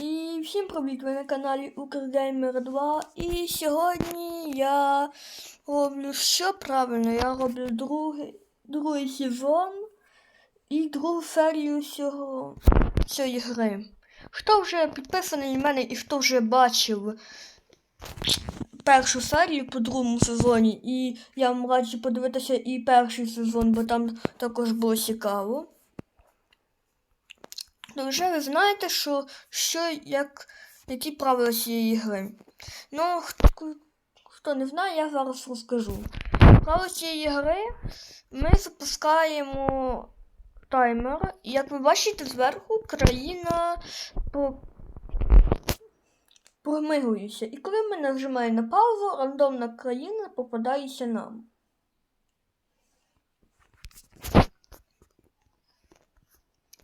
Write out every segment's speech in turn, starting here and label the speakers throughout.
Speaker 1: І всім привіт! Ви на каналі Укргеймер 2. І сьогодні я роблю що правильно? Я роблю другий, другий сезон і другу серію цього, цієї гри. Хто вже підписаний на мене і хто вже бачив першу серію по другому сезоні, і я вам раджу подивитися і перший сезон, бо там також було цікаво. Ну, вже ви знаєте, що, що як, які правила цієї гри. Ну, хто, хто не знає, я зараз розкажу. Правила цієї гри ми запускаємо таймер, і як ви бачите, зверху країна по... промигується. І коли ми нажимаємо на паузу, рандомна країна попадається нам.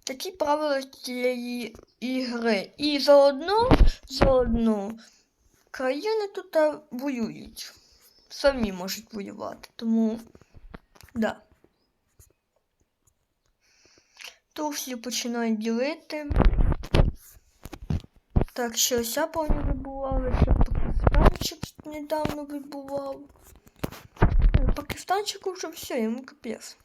Speaker 1: Такі правила цієї ігри. І заодно, заодно країни тут воюють. Самі можуть воювати. Тому, да. То всі починають ділити. Так, що ся повні вибували, ще Пакистанчик недавно вибував. Пакистанчику вже все, йому капець.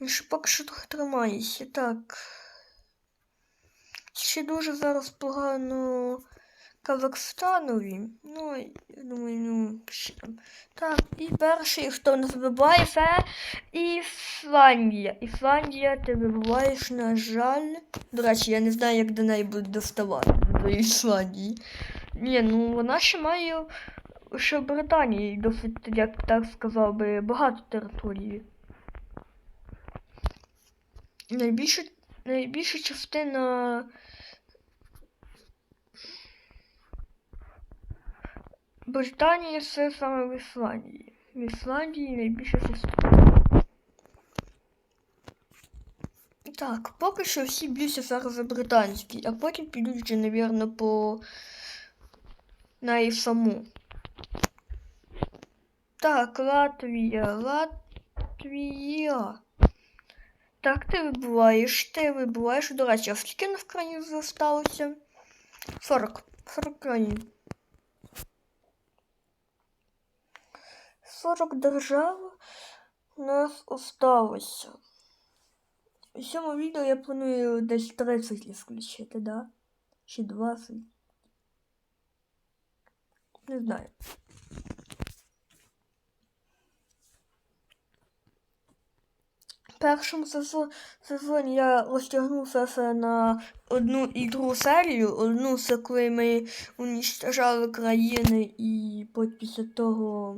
Speaker 1: Він ще поки що трохи тримається. Так. Ще дуже зараз погано Казахстанові. Ну, я думаю, ну, ще там. Так, і перший, хто нас вибиває, це Ісландія. Ісландія, ти вибиваєш, на жаль. До речі, я не знаю, як до неї буде доставати до Ісландії. Ні, ну вона ще має ще в Британії досить, як так сказав би, багато території. Найбільша, найбільша частина Британії це саме в Ісландії. В Ісландії найбільша частина. Так, поки що всі б'ються зараз за британський, а потім підуть вже, навірно, по неї саму. Так, Латвія, Латвія. Так, ти вибуваєш, ти вибуваєш. До речі, а скільки на країн залишилося? 40. 40 країн. 40 держав у нас осталося. У цьому відео я планую десь 30 включити, да? Чи 20. Не знаю. Першому сезоні я розтягнувся на одну і другу серію. Одну це коли ми унічтожали країни і після того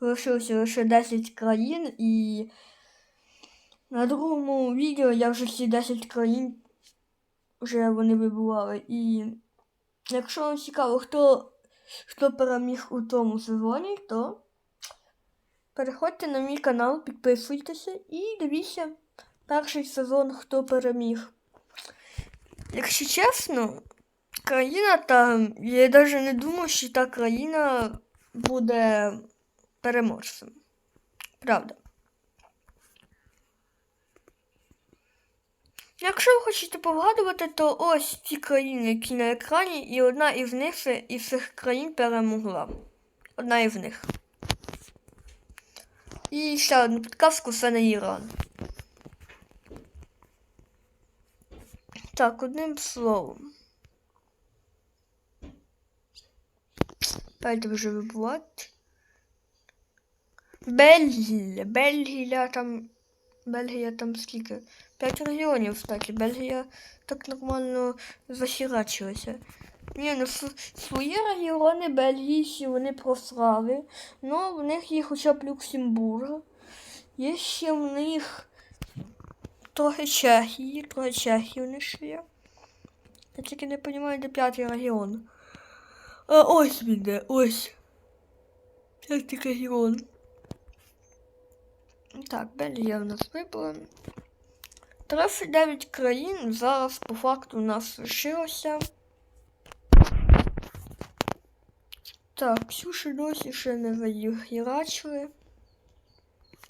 Speaker 1: лишилося лише 10 країн і на другому відео я вже всі 10 країн вже вони вибували. І якщо вам цікаво, хто, хто переміг у тому сезоні, то Переходьте на мій канал, підписуйтеся і дивіться перший сезон, хто переміг. Якщо чесно, країна там, я навіть не думав, що та країна буде переможцем. Правда. Якщо ви хочете погадувати, то ось ці країни, які на екрані, і одна із них із цих країн перемогла. Одна із них. І ще одну підказку це на Іран. Так, одним словом. Дайте вже вибувати. Бельгія. Бельгія там. Бельгія там скільки? П'ять регіонів, кстати. Бельгія так нормально захерачилася. Ні, ну свої регіони Бельгії вони прослави. Ну, в них є хоча б Люксембург. Є ще в них трохи Чехії, трохи Чехії вони ще є. Я тільки не розумію, де п'ятий регіон. А ось він де, ось. П'ятий регіон. Так, Бельгія в нас вибрала. 39 країн зараз по факту у нас лишилося. Так, Ксюші досі ще не заїрачили.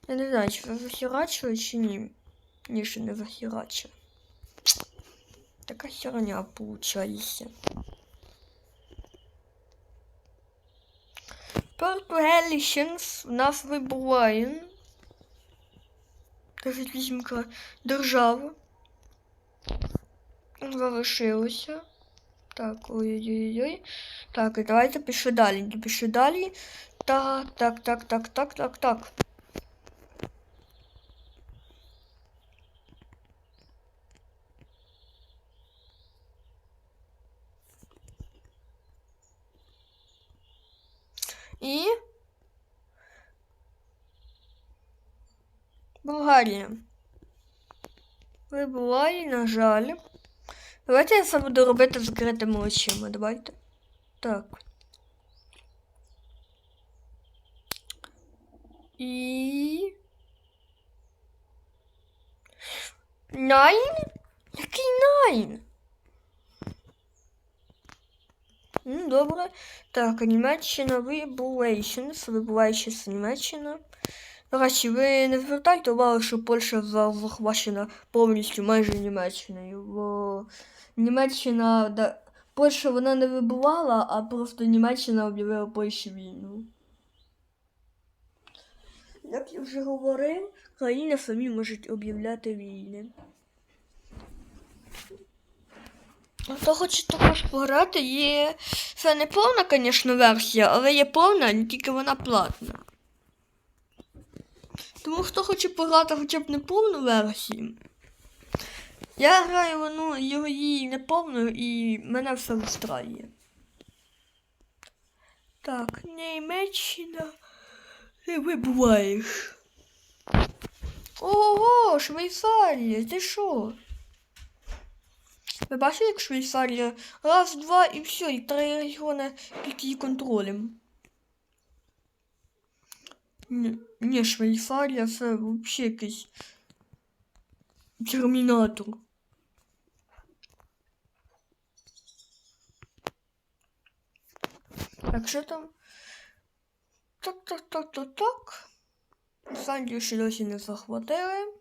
Speaker 1: Я не знаю, чи захерачили, чи ні. Ні, ще не захерачили. Така херня получається. Португаліщенс в нас вибуває. Кажуть, візьмка держава. Залишилося. Так, ой-ой-ой. Так, і давайте пішли далі. Пішли далі. Так, так, так, так, так, так, так. І Болгарія. Вибуває, на жаль. Давайте я це буду робити з закритими очима. Давайте. Так. І. Найн? Який найн? Ну, добре. Так, Німеччина Вибулейшнс. Вибулейшнс Німеччина. До речі, ви не звертайте увагу, що Польща захвачена повністю майже Німеччиною. Бо Німеччина. Да, Польща вона не вибувала, а просто Німеччина об'явила Польщі війну. Як я вже говорив, країни самі можуть об'являти війни. Хто хоче також пограти, є. Це не повна, звісно, версія, але є повна, тільки вона платна. Тому хто хоче пограти хоча б не повну версію. Я граю ну, його її не повною і мене все встраює. Так, Німеччина. Ти вибуваєш. Ого, Швейцарія, ти що? Ви бачите, як Швейцарія? Раз, два і все, і три регіони під її контролем. Ні, Швейцарія це взагалі якийсь термінатор. Так, що там? Так, так, так, так, так. Ісландію ще досі не захватили.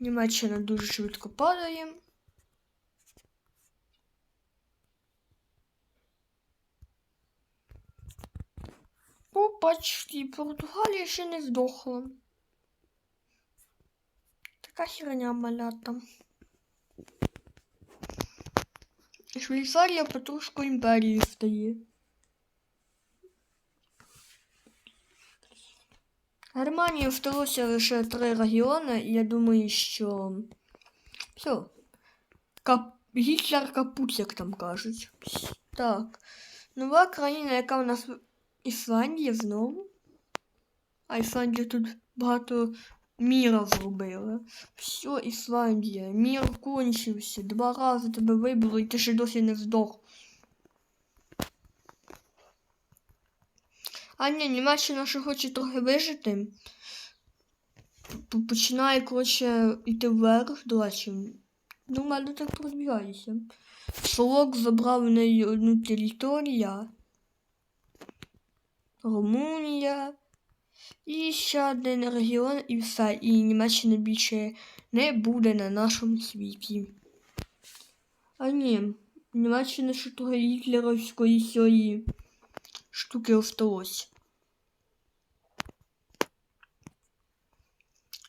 Speaker 1: Німеччина дуже швидко падає. Опачки, Португалія ще не здохла. Така херня малята. Швейцарія потрошку імперії стає. Германії вдалося лише три регіони, і я думаю, що все. Кап... Гітлер капут, як там кажуть. Так. Нова країна, яка у нас Ісландія знову. А Ісландія тут багато міра зробила. Все, Ісландія. Мір кончився. Два рази тебе вибило і ти ще досі не здох. А ні, Німеччина ще хоче трохи вижити. Починає, коротше, йти вверх, до речі. Нормально так продвигається. Солок забрав у неї одну територію. Румунія. І ще один регіон, і все. І Німеччина більше не буде на нашому світі. А ні, Німеччина ще трохи гітлерівської цієї штуки осталось.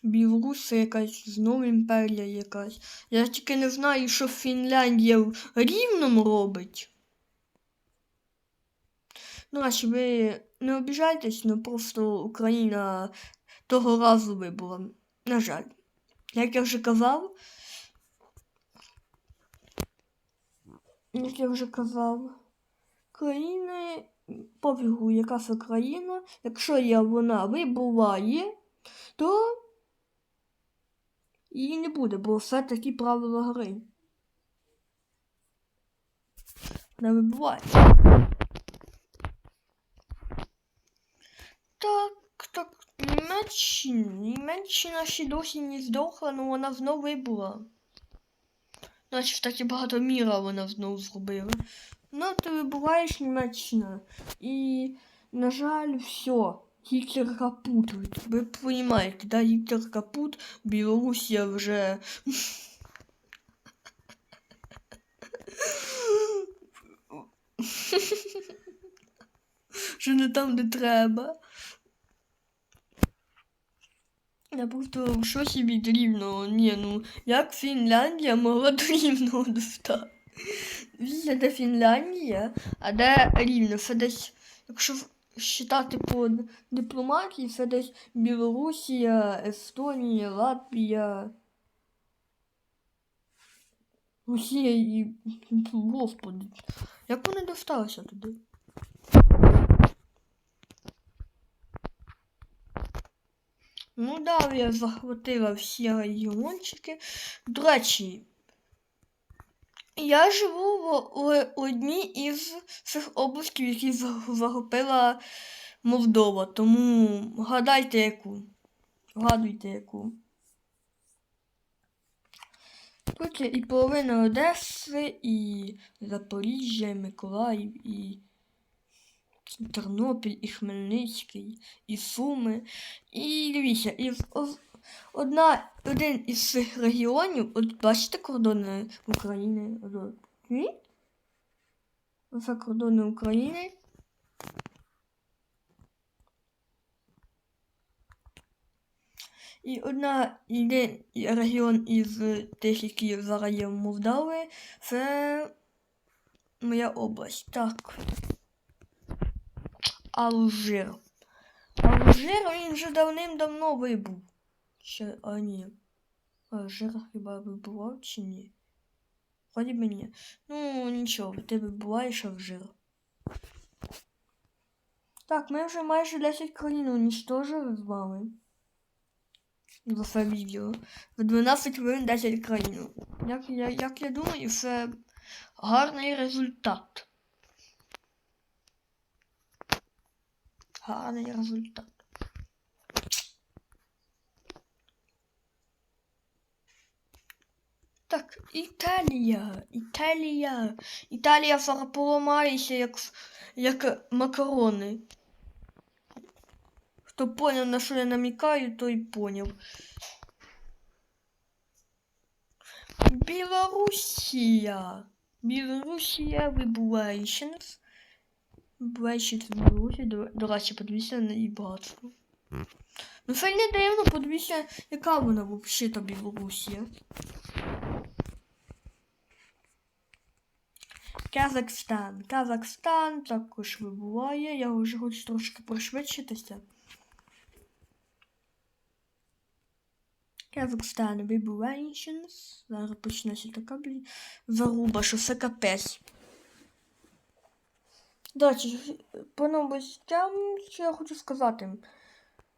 Speaker 1: Білоруси якась, знову імперія якась. Я тільки не знаю, що Фінляндія в Рівному робить. Ну, а ви не обіжайтесь, ну просто Україна того разу вибула. На жаль. Як я вже казав. Як я вже казав, країни пофігу, яка це країна, якщо є вона вибуває, то її не буде, бо все такі правила гри. Не вибуває. Так, так, Німеччина. Німеччина ще досі не здохла, але вона знову вибула. Значить, таки багато міра вона знову зробила. Ну, ти вибуваєш Німеччина. І, на жаль, все. Гітлер Капут. Ви розумієте, да? Гітлер Капут, Білорусія вже. Що не там, де треба. Я просто в шоці від рівного. Ні, ну як Фінляндія могла до рівного достати? Візьте, де Фінляндія, а де рівно? Це десь, якщо вважати по дипломатії, це десь Білорусія, Естонія, Латвія. Росія і. Господи. Як вони досталися туди? Ну да, я захватила всі регіончики. До речі, я живу в, одній із цих областей, які захопила Молдова. Тому гадайте яку. Гадуйте яку. Тут і половина Одеси, і Запоріжжя, і Миколаїв, і Тернопіль, і Хмельницький, і Суми. І дивіться, і одна, один із цих регіонів, от бачите кордони України? Ні? Оце кордони України. І одна один регіон із тих, які зараз є в Молдавії, це моя область. Так. Алжир. Алжир він вже давним-давно вибув. Ще, а ні. Алжир хіба вибував чи ні? Вроді би ні. Ну, нічого, ти вибуваєш Алжир. Так, ми вже майже 10 країн унічтожили з вами. За це відео. В 12 хвилин 10 країн. Як я, як я думаю, це гарний результат. Гарний результат. Так, Італія, Італія. Італія зараз поламається, як, як макарони. Хто поняв, на що я намікаю, той поняв. Білорусія. Білорусія вибуваючись. В Білорусі, до, до речі, подивіться на її багатство. Ну це не дивно, подивіться, яка вона взагалі та Білорусія. Казахстан. Казахстан також вибуває. Я вже хочу трошки пришвидшитися. Казахстан вибуваєшins. Зараз почнеться така, блін, заруба, що це капець. Речі, по новостям, що я хочу сказати.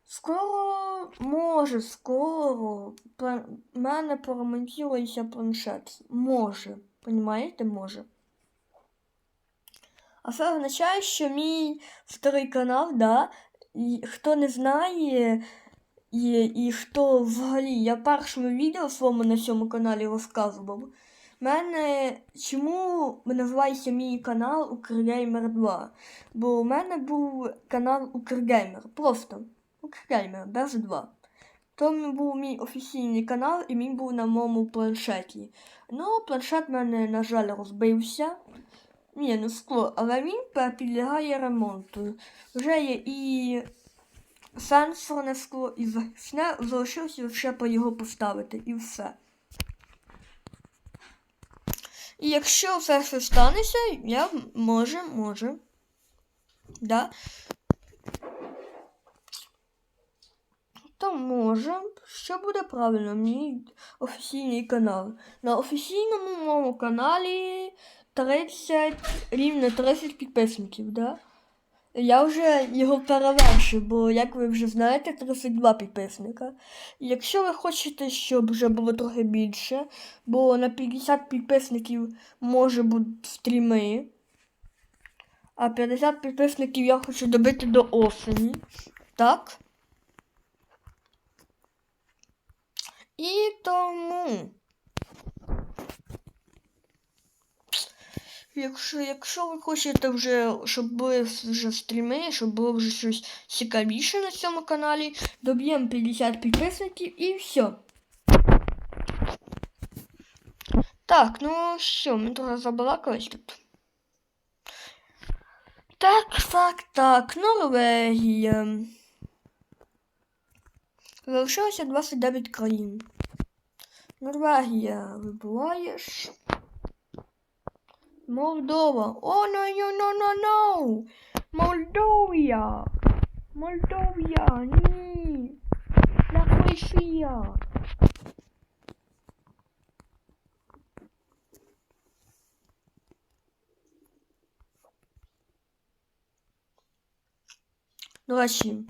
Speaker 1: Скоро, може, скоро в мене поремонтується планшет. Може. Понімаєте, може. А це означає, що мій старий канал, да, і хто не знає, і, і хто взагалі, я першому відео своєму на цьому каналі розказував. Мене чому називається мій канал Укргеймер 2? Бо у мене був канал Укргеймер. Просто Укргеймер без 2. То був мій офіційний канал і він був на моєму планшеті. Ну, планшет в мене, на жаль, розбився. Ні, ну скло, але він підлягає ремонту. Вже є і сенсорне скло, і захисне, залишилося лише по його поставити, і все. І якщо все це станеться, я може, може. Да? То може, що буде правильно, мій офіційний канал. На офіційному моєму каналі 30, рівно 30 підписників, да? Я вже його перевершив, бо, як ви вже знаєте, 32 підписника. Якщо ви хочете, щоб вже було трохи більше, бо на 50 підписників може бути стріми, а 50 підписників я хочу добити до осені. Так? І тому. Якщо, якщо ви хочете вже, щоб були вже стріми, щоб було вже щось цікавіше на цьому каналі, доб'ємо 50 підписників і все. Так, ну що, ми трохи забалакались тут. Так, так, так, Норвегія. Залишилося 29 країн. Норвегія, вибуваєш. Молдова. О, no, no, no, no, no. Молдовія. Молдовія, ні. Лахвишія. До речі,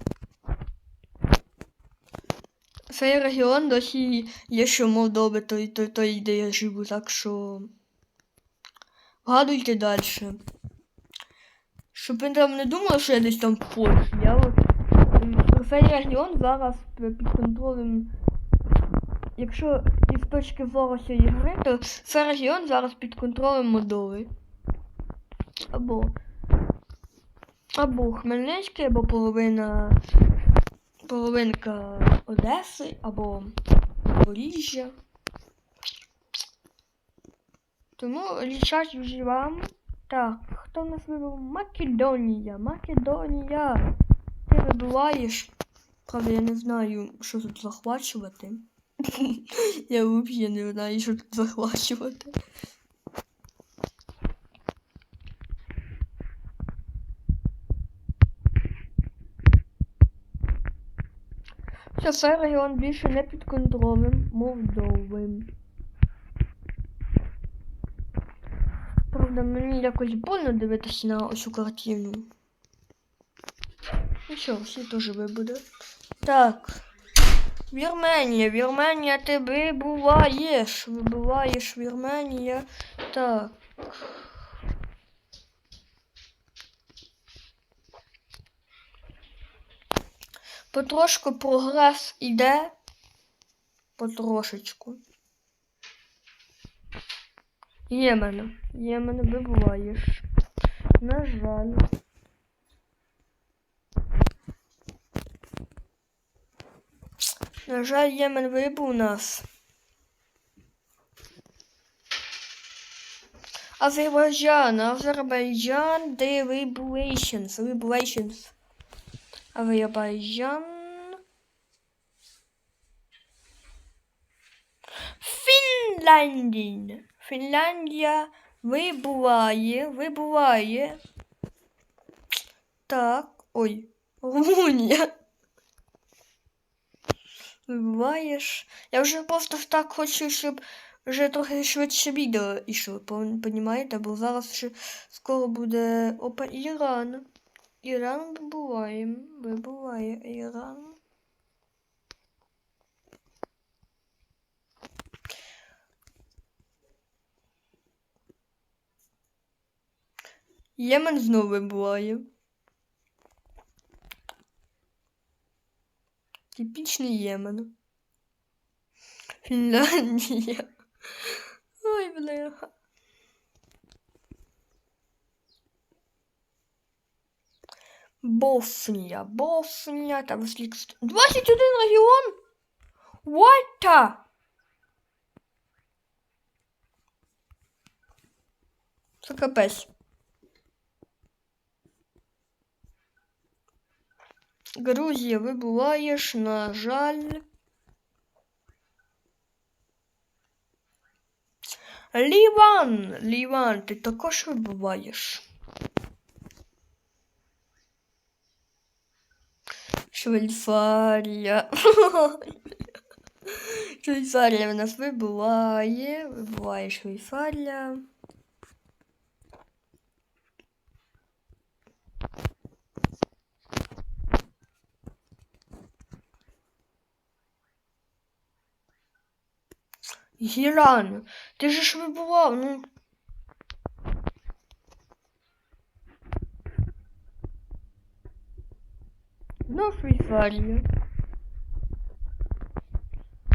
Speaker 1: цей регіон досі є ще в Молдові, той, той, той, де я живу, так що вгадуйте далі. Щоб ви там не думали, що я десь там в Польщі. Я от цей регіон зараз під контролем. Якщо із точки зору цієї гри, то цей регіон зараз під контролем Молдови. Або або Хмельницький, або половина половинка Одеси, або Запоріжжя. Тому вже вам. Так, хто в нас вибрав? Македонія. Македонія. Ти вибиваєш. Правда, я не знаю, що тут захвачувати. я взагалі не знаю, що тут захвачувати. Що цей регіон більше не під контролем Молдови. Правда, мені якось больно дивитися на оцю картину. Ну що, всі теж вибуде. Так. Вірменія, Вірменія, ти вибуваєш. Вибуваєш Вірменія. Так. Потрошку прогрес іде. Потрошечку. Ємен. Ємен вибуваєш. На жаль. На жаль, Ємен вибув нас. Азербайджан, Азербайджан, Deliberations, Deliberations. Азербайджан. Фінляндія. Фінляндія вибуває, вибуває. Так, ой, Румунія. Вибуваєш. Я вже просто так хочу, щоб вже трохи швидше відео йшло, понімаєте? Бо зараз ще скоро буде опа Іран. Іран вибуває. Вибуває Іран. Ємен знову вибуває. Типічний Ємен. Фінляндія. Ой, бляха. Боснія, Боснія, там скільки... 21 регіон? What the? Це капець. Грузія вибуваєш, на жаль. Ліван! Ліван, ти також вибуваєш. Швейцарія. Швейцарія в нас вибуває. Вибуває Швейцарія. Гіран, ти же ж вибував, ну. Ну, Швейцарія.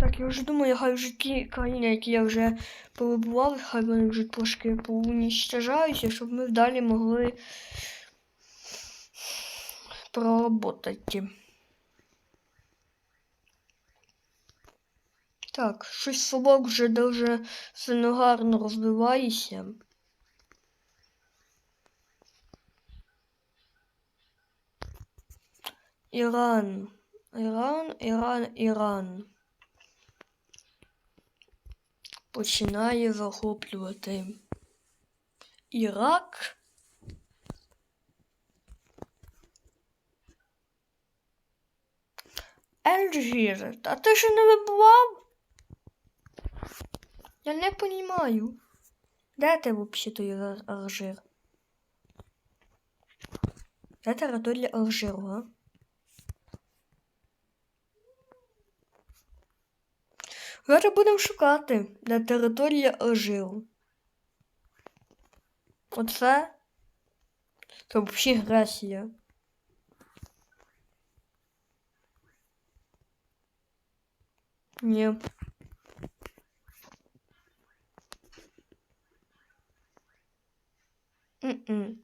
Speaker 1: Так, Я вже думаю, хай вже ті країни, які я вже повибував, хай вони вже трошки поуніщажаються, щоб ми далі могли проработати. Так, щось собак вже дуже сильно гарно розвивається. Іран. Іран, Іран, Іран. Починає захоплювати Ірак. Ельджір, а ти ще не вибував? Я не понімаю. Де ти взагалі той Алжир? Де територія Алжиру, а? Зараз будемо шукати, де територія Алжиру. Оце. Це взагалі Греція. Ні. М-м.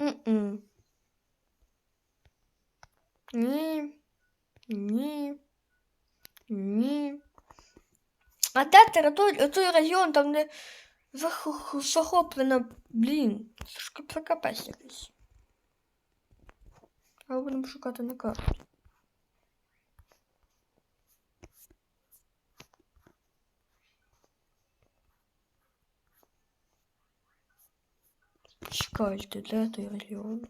Speaker 1: М-м. Ні. Ні. Ні. А де територія, той район, там де зах- захоплена, блін, ж капець якийсь. А будемо шукати на карті. Чекайте, де той регіон?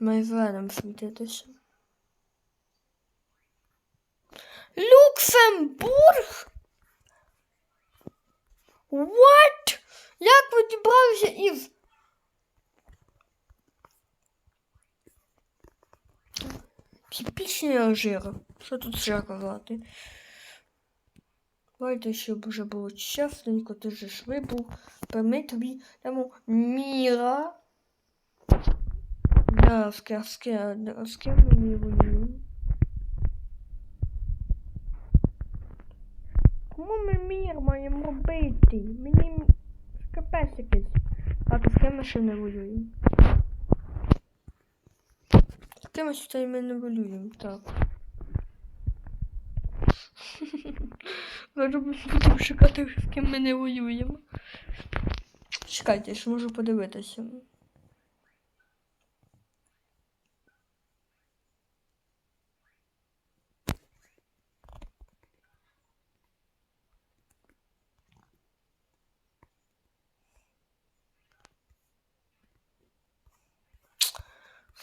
Speaker 1: Має веном світитися. Люксембург? What? Як ви дібралися із... Типічний Алжир. Що тут ще казати? Давайте, щоб вже було чесненько, ти же ж вибув. Ми тобі дамо міра. Да, з ким ми воюємо? Кому ми мір маємо робити? Мені капець якийсь. Так, з ким ми ще не воюємо? З кимось ми не воюємо, так. Зараз будемо шукати, з ким ми не воюємо. Чекайте, я ж можу подивитися.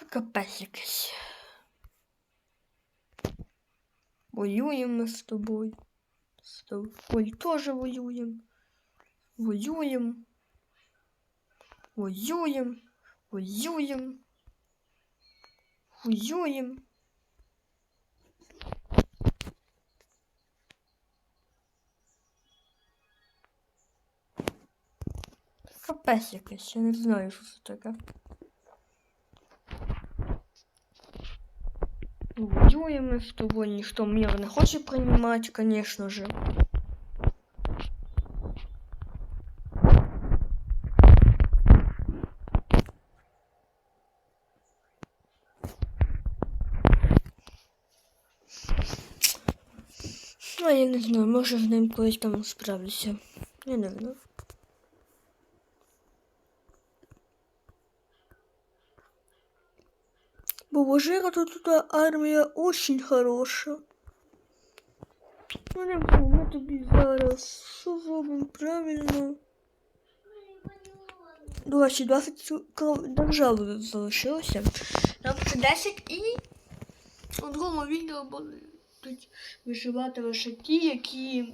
Speaker 1: Капець якийсь. Воюємо з тобою. З тобою теж воюємо. Воюємо. Воюємо. Воюємо. Воюємо. Капець якийсь, я не знаю, що це таке. Воюємо з тобою, ніхто мир не хоче приймати, конечно же. Ну, я не знаю, може з ним колись там справлюся. Я не знаю. Бо Божира тут, тут армія очень хороша. Ну ми тобі зараз що зробимо правильно. До речі, 20 кров- держав залишилося. Ще 10 і у другому відео будуть виживати лише ті, які.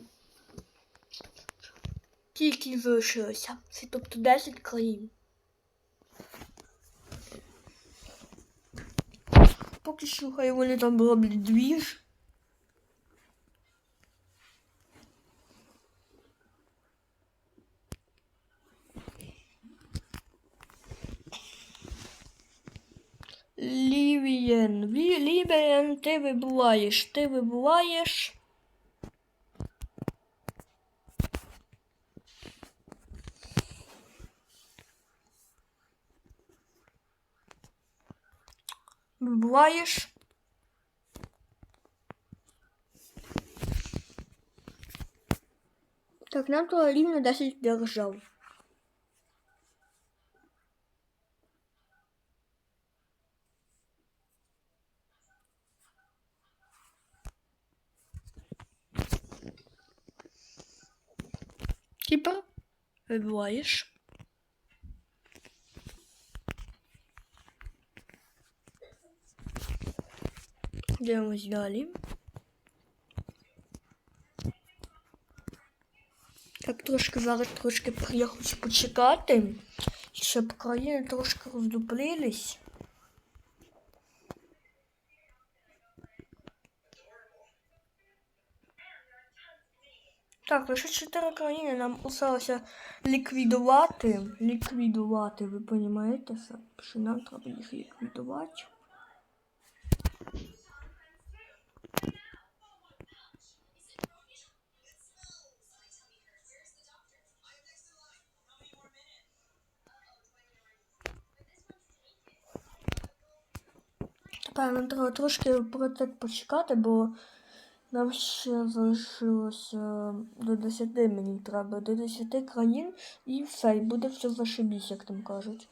Speaker 1: Ті, які залишилися. Це тобто 10 країн. Поки що хай вони там роблять двіж. Лівієн, Лі- ти вибуваєш, ти вибуваєш. Вибуваєш. Так, нам треба рівно 10 держав. Типа, вибиваєш. Дивимось далі. Так, трошки зараз трошки я хочу почекати, щоб країни трошки роздуплились. Так, лише чотири країни нам осталося ліквідувати. Ліквідувати, ви розумієте, що нам треба їх ліквідувати. Нам треба трошки про це почекати, бо нам ще залишилося до 10 мені треба, до 10 країн і все, і буде все зашибісь, як там кажуть.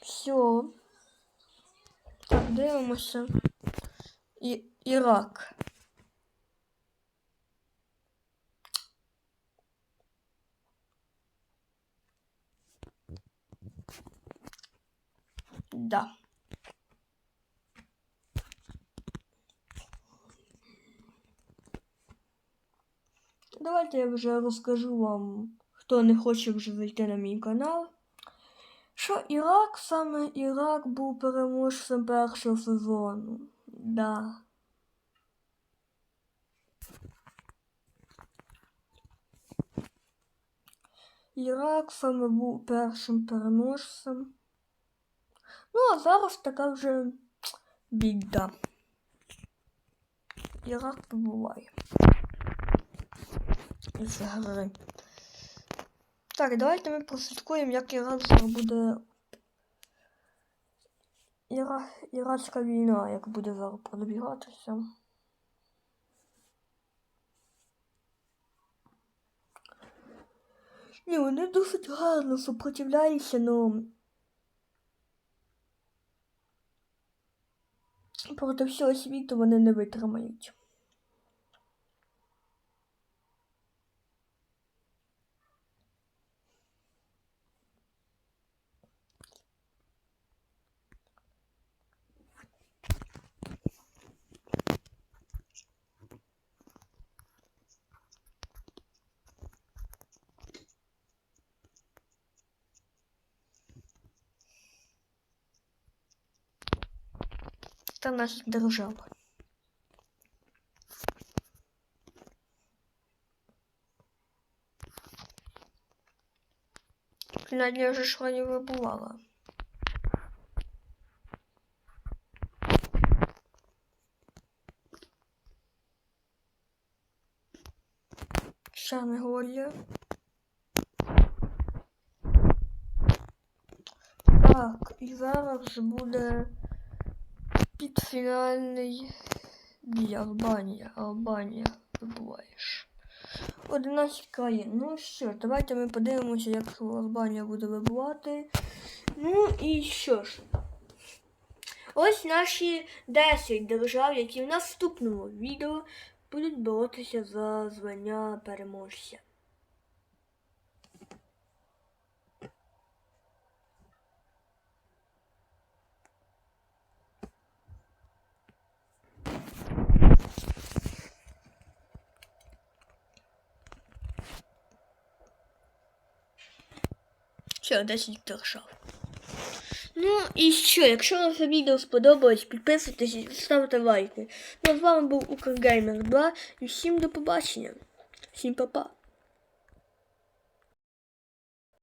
Speaker 1: Все. Так, дивимося. І, Ірак. Да. Давайте я вже розкажу вам, хто не хоче вже зайти на мій канал. Що Ірак, саме Ірак був переможцем першого сезону. Да. Ірак саме був першим переможцем. Ну, а зараз така вже біда. Ірак побуває із гри. Так, давайте ми прослідкуємо, як Ірак зараз буде. Іра... Ірацька війна, як буде зараз продвігатися. Ні, вони досить гарно супротивляються, но проти всього світу вони не витримають. Та наша держава. Фінальні вже ж не вибувала. Ще не. Так, і зараз буде підфінальний бій Албанія. Албанія вибуваєш. 11 країн. Ну що, давайте ми подивимося, як Албанія буде вибувати. Ну і що ж. Ось наші 10 держав, які в наступному відео будуть боротися за звання переможця. Все, 10 держав. Ну і що, якщо вам це відео сподобалось, підписуйтесь і ставте лайки. Ну а з вами був Укргеймер 2 і всім до побачення. Всім па-па.